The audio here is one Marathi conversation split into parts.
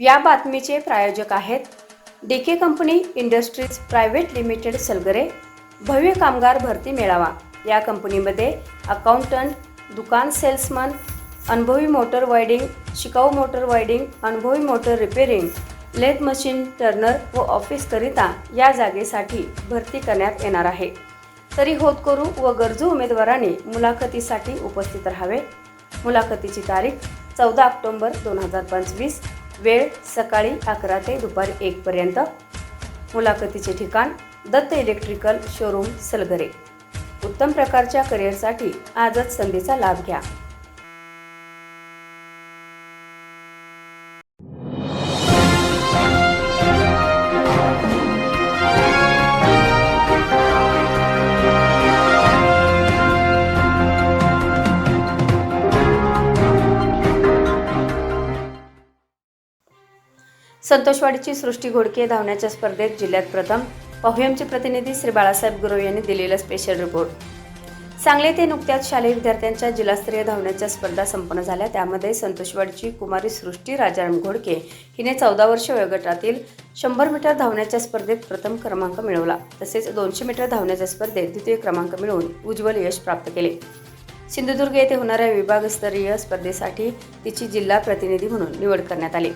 या बातमीचे प्रायोजक आहेत D K company industries private limited Salgare. भव्य कामगार भरती मेळावा. या कंपनीमध्ये अकाउंटंट दुकान सेल्समन अनुभवी मोटर वायडिंग शिकाऊ मोटर वायडिंग अनुभवी motor repairing lathe machine turner व ऑफिसकरिता या जागेसाठी भरती करण्यात येणार आहे. तरी होतकरू व गरजू उमेदवारांनी मुलाखतीसाठी उपस्थित राहावे. मुलाखतीची तारीख चौदा ऑक्टोंबर दोन हजार पंचवीस वेळ सकाळी अकरा ते दुपारी एकपर्यंत मुलाखतीचे ठिकाण दत्त इलेक्ट्रिकल शोरूम सलगरे. उत्तम प्रकारच्या करिअरसाठी आजच संधीचा लाभ घ्या. संतोषवाडीची सृष्टी घोडके धावण्याच्या स्पर्धेत जिल्ह्यात प्रथम. पहुयमचे प्रतिनिधी श्री बाळासाहेब गुरव यांनी दिलेला स्पेशल रिपोर्ट सांगली येथे नुकत्याच शालेय विद्यार्थ्यांच्या जिल्हास्तरीय धावण्याच्या स्पर्धा संपन्न झाल्या. त्यामध्ये संतोषवाडीची कुमारी सृष्टी राजाराम घोडके हिने चौदा वर्ष वयोगटातील शंभर मीटर धावण्याच्या स्पर्धेत प्रथम क्रमांक मिळवला. तसेच दोनशे मीटर धावण्याच्या स्पर्धेत द्वितीय क्रमांक मिळवून उज्ज्वल यश प्राप्त केले. सिंधुदुर्ग येथे होणाऱ्या विभागस्तरीय स्पर्धेसाठी तिची जिल्हा प्रतिनिधी म्हणून निवड करण्यात आली.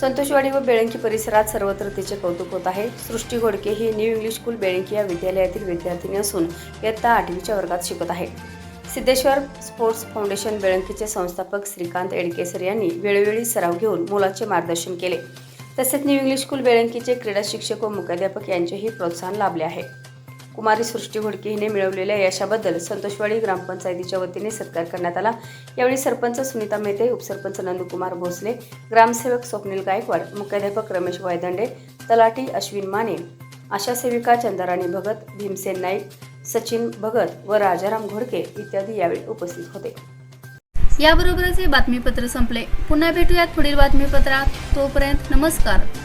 संतोषवाडी व बेळंकी परिसरात सर्वत्र तिचे कौतुक होत आहे. सृष्टी घोडके ही न्यू इंग्लिश स्कूल बेळंकी या विद्यालयातील विद्यार्थिनी असून इयत्ता आठवीच्या वर्गात शिकत आहे. सिद्धेश्वर स्पोर्ट्स फाउंडेशन बेळंकीचे संस्थापक श्रीकांत एडकेसर यांनी वेळोवेळी सराव घेऊन मुलाचे मार्गदर्शन केले. तसेच न्यू इंग्लिश स्कूल बेळंकीचे क्रीडा शिक्षक व मुख्याध्यापक यांचेही प्रोत्साहन लाभले आहे. कुमारी सृष्टी घोडके हिने मिळवलेल्या यशाबद्दल संतोषवाडी ग्रामपंचायतीच्या वतीने सत्कार करण्यात आला. यावेळी सरपंच सुनीता मेहते उपसरपंच नंदकुमार भोसले ग्रामसेवक स्वप्नील गायकवाड मुख्याध्यापक रमेश वायदंडे तलाठी अश्विन माने आशा सेविका चंदाराणी भगत भीमसेन नाईक सचिन भगत व राजाराम घोडके इत्यादी यावेळी उपस्थित होते. याबरोबरच हे बातमीपत्र संपले. पुन्हा भेटूयात पुढील बातमीपत्रात. तोपर्यंत नमस्कार.